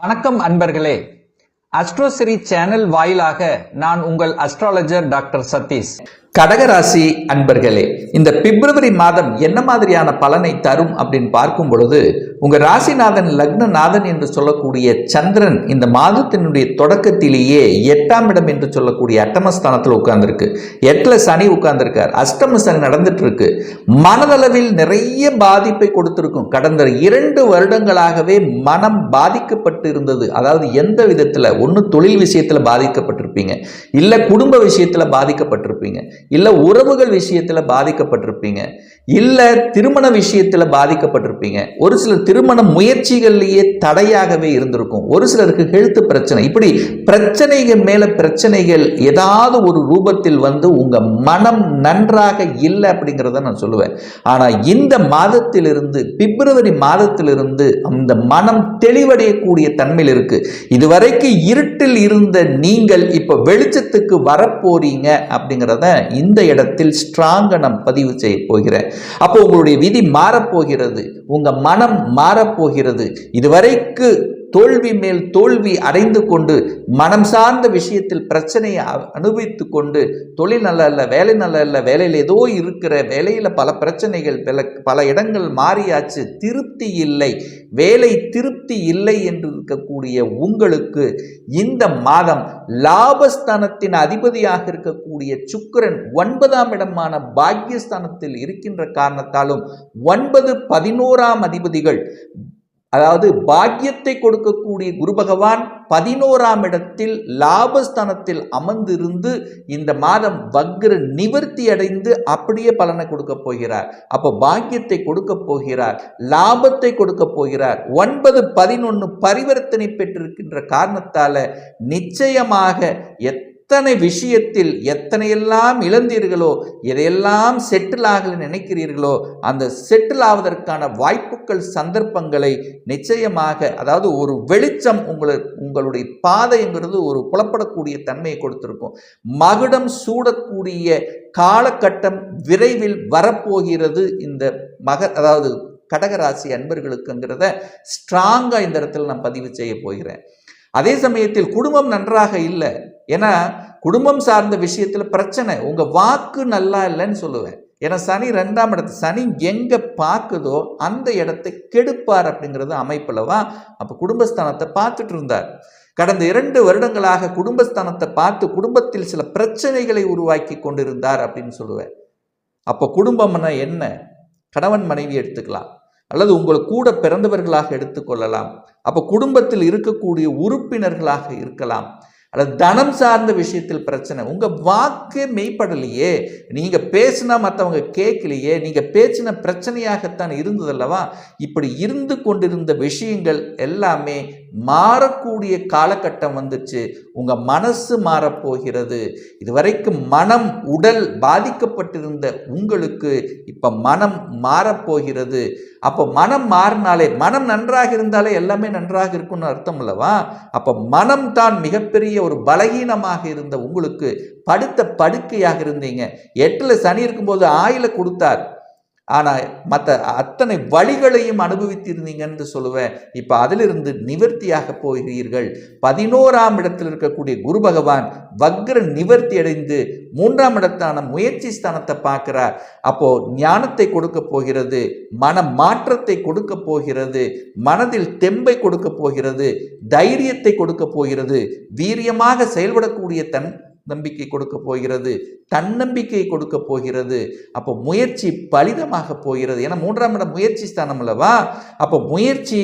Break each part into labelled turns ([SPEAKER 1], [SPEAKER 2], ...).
[SPEAKER 1] வணக்கம் அன்பர்களே. அஸ்ட்ரோசிரி சேனல் வாயிலாக நான் உங்கள் அஸ்ட்ராலஜர் டாக்டர் சதீஷ். கடகராசி அன்பர்களே இந்த பிப்ரவரி மாதம் என்ன மாதிரியான பலனை தரும் அப்படின்னு பார்க்கும் பொழுது உங்க ராசிநாதன் லக்னநாதன் என்று சொல்லக்கூடிய சந்திரன் இந்த மாதத்தினுடைய தொடக்கத்திலேயே எட்டாம் இடம் என்று சொல்லக்கூடிய அட்டமஸ்தானத்தில் உட்கார்ந்துருக்கு. எட்டில் சனி உட்கார்ந்துருக்கார். அஷ்டம சனி நடந்துட்டு இருக்கு மனதளவில் நிறைய பாதிப்பை கொடுத்துருக்கும். கடந்த இரண்டு வருடங்களாகவே மனம் பாதிக்கப்பட்டு இருந்தது அதாவது எந்த விதத்தில்? ஒன்று தொழில் விஷயத்தில் பாதிக்கப்பட்டிருக்கும். பாதிக்கப்பட்டிருப்பீங்க இல்ல குடும்ப விஷயத்தில் பாதிக்கப்பட்டிருப்பீங்க. இல்லை உறவுகள் விஷயத்தில் பாதிக்கப்பட்டிருப்பீங்க. இல்லை திருமண விஷயத்தில் பாதிக்கப்பட்டிருப்பீங்க. ஒரு சில திருமண முயற்சிகள்லேயே தடையாகவே இருந்திருக்கும். ஒரு சிலருக்கு ஹெல்த் பிரச்சனை. இப்படி பிரச்சனைகள் மேலே பிரச்சனைகள் ஏதாவது ஒரு ரூபத்தில் வந்து உங்கள் மனம் நன்றாக இல்லை அப்படிங்கிறத நான் சொல்லுவேன். ஆனால் இந்த மாதத்திலிருந்து பிப்ரவரி மாதத்திலிருந்து அந்த மனம் தெளிவடையக்கூடிய தன்மையில் இருக்குது இதுவரைக்கும் இருட்டில் இருந்த நீங்கள் இப்போ வெளிச்சத்துக்கு வரப்போறீங்க அப்படிங்கிறத இந்த இடத்தில் ஸ்ட்ராங்கை நான் பதிவு செய்ய போகிறேன். அப்போ உங்களுடைய விதி மாறப்போகிறது. உங்க மனம் மாறப்போகிறது. இதுவரைக்கு தோல்வி மேல் தோல்வி அடைந்து கொண்டு மனம் சார்ந்த விஷயத்தில் பிரச்சனையை அனுபவித்து கொண்டு தொழில் நல்ல இல்லை வேலை நல்ல இல்லை வேலையில் ஏதோ இருக்கிற வேலையில் பல பிரச்சனைகள் பல பல இடங்கள் மாறியாச்சு திருப்தி இல்லை. வேலை திருப்தி இல்லை என்று இருக்கக்கூடிய உங்களுக்கு இந்த மாதம் லாபஸ்தானத்தின் அதிபதியாக இருக்கக்கூடிய சுக்கிரன் ஒன்பதாம் இடமான பாக்கியஸ்தானத்தில் இருக்கின்ற காரணத்தாலும் ஒன்பது பதினோராம் அதிபதிகள் அதாவது பாக்கியத்தை கொடுக்கக்கூடிய குரு பகவான் பதினோராம் இடத்தில் லாபஸ்தானத்தில் அமர்ந்திருந்து இந்த மாதம் வக்ர நிவர்த்தி அடைந்து அப்படியே பலனை கொடுக்க போகிறார். அப்போ பாக்கியத்தை கொடுக்க போகிறார் லாபத்தை கொடுக்க போகிறார். ஒன்பது பதினொன்று பரிவர்த்தனை பெற்றிருக்கின்ற காரணத்தால் நிச்சயமாக எத் எத்தனை விஷயத்தில் எத்தனையெல்லாம் இழந்தீர்களோ எதையெல்லாம் செட்டில் ஆக நினைக்கிறீர்களோ அந்த செட்டில் ஆவதற்கான வாய்ப்புகள் சந்தர்ப்பங்களை நிச்சயமாக அதாவது ஒரு வெளிச்சம் உங்களை உங்களுடைய பாதைங்கிறது ஒரு புலப்படக்கூடிய தன்மையை கொடுத்துருக்கும். மகுடம் சூடக்கூடிய காலகட்டம் விரைவில் வரப்போகிறது இந்த மக அதாவது கடகராசி அன்பர்களுக்குங்கிறத ஸ்ட்ராங்காக இந்த இடத்துல நான் பதிவு செய்ய போகிறேன். அதே சமயத்தில் குடும்பம் நன்றாக இல்லை. ஏன்னா குடும்பம் சார்ந்த விஷயத்தில் பிரச்சனை. உங்கள் வாக்கு நல்லா இல்லைன்னு சொல்லுவேன். ஏன்னா சனி ரெண்டாம் இடத்து சனி எங்கே பார்க்குதோ அந்த இடத்தை கெடுப்பார் அப்படிங்கிறது அமைப்பிலவா அப்போ குடும்பஸ்தானத்தை பார்த்துட்டு இருந்தார். கடந்த இரண்டு வருடங்களாக குடும்பஸ்தானத்தை பார்த்து குடும்பத்தில் சில பிரச்சனைகளை உருவாக்கி கொண்டிருந்தார் அப்படின்னு சொல்லுவேன். அப்போ குடும்பம்னா என்ன? கணவன் மனைவி எடுத்துக்கலாம். அல்லது உங்களை கூட பிறந்தவர்களாக எடுத்துக்கொள்ளலாம் அப்போ குடும்பத்தில் இருக்கக்கூடிய உறுப்பினர்களாக இருக்கலாம். அல்லது தனம் சார்ந்த விஷயத்தில் பிரச்சனை. உங்கள் வாக்கே மெய்ப்படலையே நீங்கள் பேசினா மற்றவங்க கேட்கலையே நீங்கள் பேசின பிரச்சனையாகத்தான் இருந்ததல்லவா இப்படி இருந்து கொண்டிருந்த விஷயங்கள் எல்லாமே மாறக்கூடிய காலகட்டம் வந்துச்சு. உங்க மனசு மாறப்போகிறது. இதுவரைக்கும் மனம் உடல் பாதிக்கப்பட்டிருந்த உங்களுக்கு இப்ப மனம் மாறப்போகிறது. அப்போ மனம் மாறினாலே மனம் நன்றாக இருந்தாலே எல்லாமே நன்றாக இருக்கும்னு அர்த்தம் அல்லவா? அப்போ மனம் தான் மிகப்பெரிய ஒரு பலகீனமாக இருந்த உங்களுக்கு படுத்த படுக்கையாக இருந்தீங்க. எட்டுல சனி இருக்கும்போது ஆயில கொடுத்தார். ஆனால் மற்ற அத்தனை வழிகளையும் அனுபவித்திருந்தீங்கன்னு சொல்லுவேன். இப்போ அதிலிருந்து நிவர்த்தியாக போகிறீர்கள். பதினோராம் இடத்தில் இருக்கக்கூடிய குரு பகவான் வக்ர நிவர்த்தி அடைந்து மூன்றாம் இடத்தான முயற்சி ஸ்தானத்தை பார்க்கிறார். அப்போ ஞானத்தை கொடுக்க போகிறது மன மாற்றத்தை கொடுக்க போகிறது மனதில் தெம்பை கொடுக்க போகிறது தைரியத்தை கொடுக்க போகிறது வீரியமாக செயல்படக்கூடிய தன் நம்பிக்கை கொடுக்க போகிறது தன்னம்பிக்கை கொடுக்க போகிறது. அப்போ முயற்சி பலிதமாக போகிறது. ஏன்னா மூன்றாம் இடம் முயற்சி ஸ்தானம் அல்லவா? அப்போ முயற்சி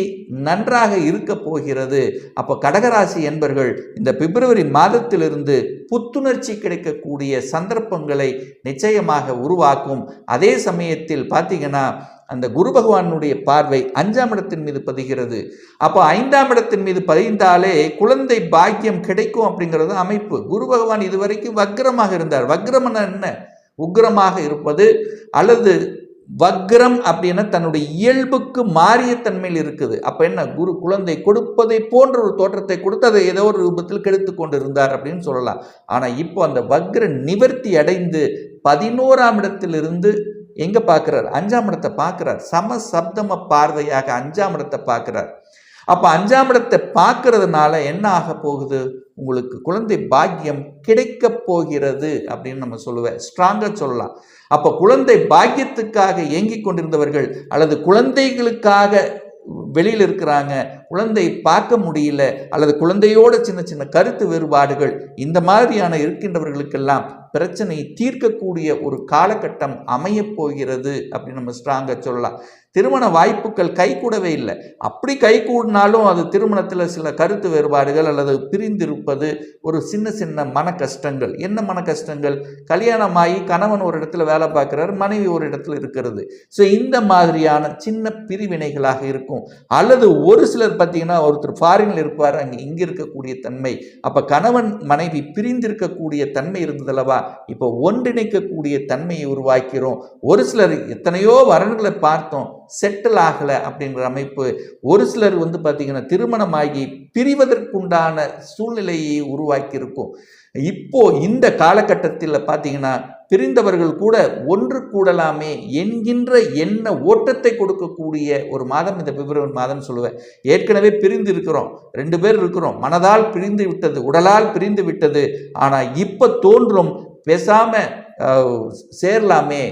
[SPEAKER 1] நன்றாக இருக்க போகிறது. அப்போ கடகராசி என்பர்கள் இந்த பிப்ரவரி மாதத்திலிருந்து புத்துணர்ச்சி கிடைக்கக்கூடிய சந்தர்ப்பங்களை நிச்சயமாக உருவாக்கும். அதே சமயத்தில் பார்த்தீங்கன்னா அந்த குரு பகவானுடைய பார்வை அஞ்சாம் இடத்தின் மீது பதிகிறது. அப்போ ஐந்தாம் இடத்தின் மீது பதிந்தாலே குழந்தை பாக்கியம் கிடைக்கும் அப்படிங்கிறது அமைப்பு. குரு பகவான் இதுவரைக்கும் வக்ரமாக இருந்தார். வக்ரம்னா என்ன? உக்ரமாக இருப்பது அல்லது வக்ரம் அப்படின்னா தன்னுடைய இயல்புக்கு மாறிய தன்மையில் இருக்குது. அப்போ என்ன? குரு குழந்தை கொடுப்பதை போன்ற ஒரு தோற்றத்தை கொடுத்து அதை ஏதோ ஒரு ரூபத்தில் கெடுத்து கொண்டு இருந்தார் அப்படின்னு சொல்லலாம். ஆனால் இப்போ அந்த வக்ர நிவர்த்தி அடைந்து பதினோராம் இடத்திலிருந்து எங்க பார்க்கிறார்? அஞ்சாம் இடத்தை பார்க்கிறார். சம சப்தம பார்வையாக அஞ்சாம் இடத்தை பார்க்கிறார். அப்ப அஞ்சாம் இடத்தை பார்க்கறதுனால என்ன ஆக போகுது? உங்களுக்கு குழந்தை பாக்கியம் கிடைக்க போகிறது அப்படின்னு நம்ம சொல்லுவேன் ஸ்ட்ராங்காக சொல்லலாம். அப்ப குழந்தை பாக்கியத்துக்காக ஏங்கி கொண்டிருந்தவர்கள் அல்லது குழந்தைகளுக்காக வெளியில் இருக்கிறாங்க. குழந்தை பார்க்க முடியல. அல்லது குழந்தையோட சின்ன சின்ன கருத்து வேறுபாடுகள். இந்த மாதிரியான இருக்கின்றவர்களுக்கெல்லாம் பிரச்சனையை தீர்க்கக்கூடிய ஒரு காலகட்டம் அமையப் போகிறது அப்படின்னு நம்ம ஸ்ட்ராங்காக சொல்லலாம். திருமண வாய்ப்புகள் கைகூடவே இல்லை. அப்படி கைகூடினாலும் அது திருமணத்தில் சில கருத்து வேறுபாடுகள் அல்லது பிரிந்திருப்பது ஒரு சின்ன சின்ன மன கஷ்டங்கள் என்ன மன கஷ்டங்கள் கல்யாணமாகி கணவன் ஒரு இடத்துல வேலை பார்க்குறாரு மனைவி ஒரு இடத்துல இருக்கிறது. ஸோ இந்த மாதிரியான சின்ன பிரிவினைகளாக இருக்கும். அல்லது ஒரு சிலர் பார்த்தீங்கன்னா ஒருத்தர் ஃபாரினில் இருப்பார் அங்கே இங்கே இருக்கக்கூடிய தன்மை. அப்போ கணவன் மனைவி பிரிந்திருக்கக்கூடிய தன்மை இருந்ததல்லவா இப்போ ஒன்றிணைக்கக்கூடிய தன்மையை உருவாக்கிறோம். ஒரு சிலர் எத்தனையோ வரன்களை பார்த்தோம். செட்டில் ஆகலை அப்படிங்கிற அமைப்பு. ஒரு சிலர் வந்து பார்த்திங்கன்னா திருமணமாகி பிரிவதற்குண்டான சூழ்நிலையை உருவாக்கி இருக்கும் இப்போ இந்த காலகட்டத்தில் பார்த்தீங்கன்னா பிரிந்தவர்கள் கூட ஒன்று கூடலாமே என்கின்ற என்ன ஓட்டத்தை கொடுக்கக்கூடிய ஒரு மாதம் இந்த பிப்ரவரி மாதம் சொல்லுவேன். ஏற்கனவே பிரிந்து இருக்கிறோம் ரெண்டு பேர் இருக்கிறோம். மனதால் பிரிந்து விட்டது உடலால் பிரிந்து விட்டது. ஆனால் இப்போ தோன்றும் பேசாமல் சேரலாமே.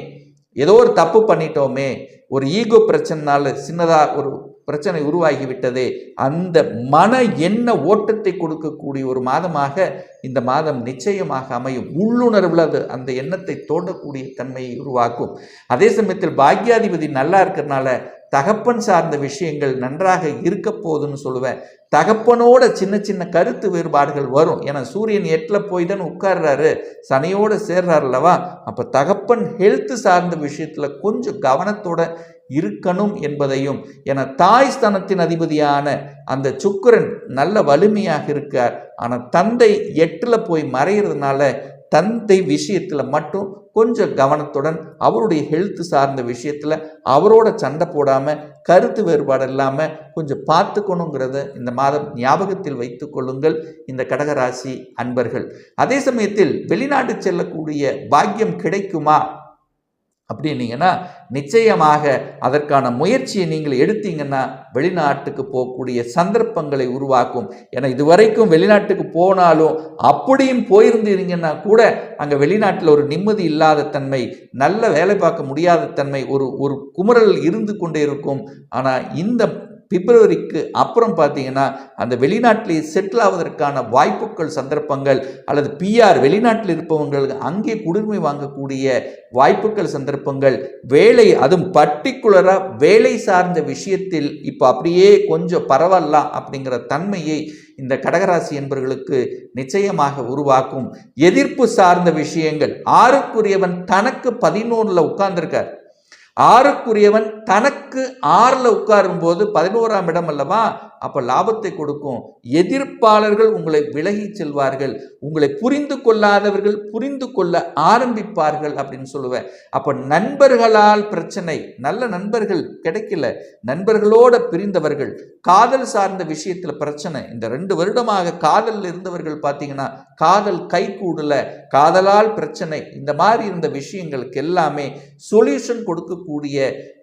[SPEAKER 1] ஏதோ ஒரு தப்பு பண்ணிட்டோமே. ஒரு ஈகோ பிரச்சனைனால சின்னதாக ஒரு பிரச்சனை உருவாகி விட்டதே அந்த மன எண்ண ஓட்டத்தை கொடுக்கக்கூடிய ஒரு மாதமாக இந்த மாதம் நிச்சயமாக அமையும். உள்ளுணர்வில் அது அந்த எண்ணத்தை தோண்டக்கூடிய தன்மையை உருவாக்கும். அதே சமயத்தில் பாக்யாதிபதி நல்லா இருக்கிறனால தகப்பன் சார்ந்த விஷயங்கள் நன்றாக இருக்க போகுதுன்னு சொல்லுவேன். தகப்பனோட சின்ன சின்ன கருத்து வேறுபாடுகள் வரும். ஏன்னா சூரியன் எட்டில் போய் தான் உட்கார்றாரு. சனியோட சேர்றாருலவா அல்லவா? அப்போ தகப்பன் ஹெல்த் சார்ந்த விஷயத்தில் கொஞ்சம் கவனத்தோட இருக்கணும் என்பதையும் என தாய் ஸ்தானத்தின் அதிபதியான அந்த சுக்கரன் நல்ல வலிமையாக இருக்கார். ஆனால் தந்தை எட்டில் போய் மறைகிறதுனால தந்தை விஷயத்தில் மட்டும் கொஞ்சம் கவனத்துடன் அவருடைய ஹெல்த் சார்ந்த விஷயத்தில் அவரோட சண்டை போடாமல் கருத்து வேறுபாடு இல்லாமல் கொஞ்சம் பார்த்துக்கணுங்கிறத இந்த மாதம் ஞாபகத்தில் வைத்து கொள்ளுங்கள். இந்த கடகராசி அன்பர்கள். அதே சமயத்தில் வெளிநாட்டு செல்லக்கூடிய பாக்கியம் கிடைக்குமா? அப்படின்னீங்கன்னா நிச்சயமாக அதற்கான முயற்சியை நீங்கள் எடுத்தீங்கன்னா வெளிநாட்டுக்கு போகக்கூடிய சந்தர்ப்பங்களை உருவாக்கும். ஏன்னா இதுவரைக்கும் வெளிநாட்டுக்கு போனாலும் அப்படியும் போயிருந்தீங்கன்னா கூட அங்கே வெளிநாட்டில் ஒரு நிம்மதி இல்லாத தன்மை நல்ல வேலை பார்க்க முடியாத தன்மை ஒரு ஒரு குமுறல் இருந்து கொண்டே இருக்கும். ஆனால் இந்த பிப்ரவரிக்கு அப்புறம் பார்த்தீங்கன்னா அந்த வெளிநாட்டிலே செட்டில் ஆவதற்கான வாய்ப்புகள் சந்தர்ப்பங்கள் அல்லது பிஆர் வெளிநாட்டில் இருப்பவங்களுக்கு அங்கே குடிமை வாங்கக்கூடிய வாய்ப்புகள் சந்தர்ப்பங்கள் வேலை அதுவும் பர்டிகுலராக வேலை சார்ந்த விஷயத்தில் இப்போ அப்படியே கொஞ்சம் பரவாயில்ல அப்படிங்கிற தன்மையை இந்த கடகராசி என்பவர்களுக்கு நிச்சயமாக உருவாக்கும். எதிர்ப்பு சார்ந்த விஷயங்கள் ஆறுக்குரியவன் தனக்கு பதினோரில் உட்கார்ந்துருக்கார். ஆறுக்குரியவன் தனக்கு ஆறில் உட்காரும் போது பதினோராம் இடம் அல்லவா? அப்போ லாபத்தை கொடுக்கும் எதிர்ப்பாளர்கள் உங்களை விலகி செல்வார்கள். உங்களை புரிந்து கொள்ளாதவர்கள் புரிந்து கொள்ள ஆரம்பிப்பார்கள் அப்படின்னு சொல்லுவேன். அப்போ நண்பர்களால் பிரச்சனை நல்ல நண்பர்கள் கிடைக்கல. நண்பர்களோட பிரிந்தவர்கள் காதல் சார்ந்த விஷயத்தில் பிரச்சனை. இந்த ரெண்டு வருடமாக காதலில் இருந்தவர்கள் பார்த்தீங்கன்னா காதல் கை கூடல காதலால் பிரச்சனை. இந்த மாதிரி இருந்த விஷயங்களுக்கு எல்லாமே சொல்யூஷன் கொடுக்கக்கூடிய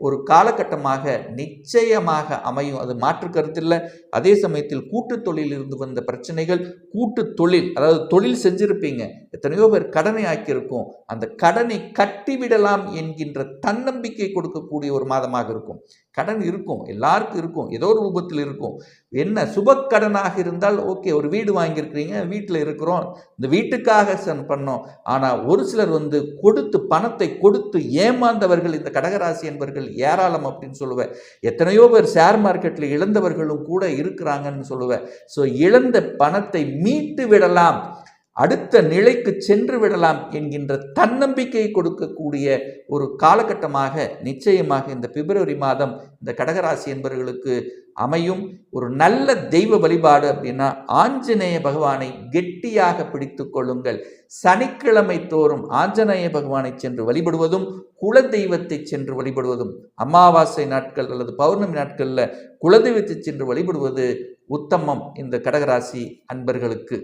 [SPEAKER 1] ஒரு காலகட்டமாக நிச்சயமாக அமையும். அது மாற்று கருத்தில்லை. அதே சமயத்தில் கூட்டு தொழிலிருந்து வந்த பிரச்சனைகள் கூட்டு தொழில் அதாவது தொழில் செஞ்சிருப்பீங்க. எத்தனையோ பேர் கடனை ஆக்கியிருக்கும். அந்த கடனை கட்டிவிடலாம் என்கின்ற தன்னம்பிக்கை கொடுக்கக்கூடிய ஒரு மாதமாக இருக்கும். கடன் இருக்கும். எல்லாருக்கும் இருக்கும். ஏதோ ஒரு ரூபத்தில் இருக்கும். என்ன சுப கடனாக இருந்தால் ஓகே ஒரு வீடு வாங்கியிருக்கிறீங்க வீட்டில் இருக்கிறோம். இந்த வீட்டுக்காக சன் பண்ணோம். ஆனால் ஒரு சிலர் வந்து கொடுத்து பணத்தை கொடுத்து ஏமாந்தவர்கள் இந்த கடகராசி என்பவர்கள் ஏராளம் அப்படின்னு சொல்லுவேன். எத்தனையோ பேர் ஷேர் மார்க்கெட்டில் இழந்தவர்களும் கூட இருக்கிறாங்கன்னு சொல்லுவேன். ஸோ இழந்த பணத்தை மீட்டு விடலாம். அடுத்த நிலைக்கு சென்று விடலாம் என்கின்ற தன்னம்பிக்கையை கொடுக்கக்கூடிய ஒரு காலகட்டமாக நிச்சயமாக இந்த பிப்ரவரி மாதம் இந்த கடகராசி என்பவர்களுக்கு அமையும். ஒரு நல்ல தெய்வ வழிபாடு அப்படின்னா ஆஞ்சநேய பகவானை கெட்டியாக பிடித்து கொள்ளுங்கள். சனிக்கிழமை தோறும் ஆஞ்சநேய பகவானை சென்று வழிபடுவதும் குல தெய்வத்தை சென்று வழிபடுவதும் அமாவாசை நாட்கள் அல்லது பௌர்ணமி நாட்களில் குலதெய்வத்தை சென்று வழிபடுவது உத்தமம் இந்த கடகராசி அன்பர்களுக்கு.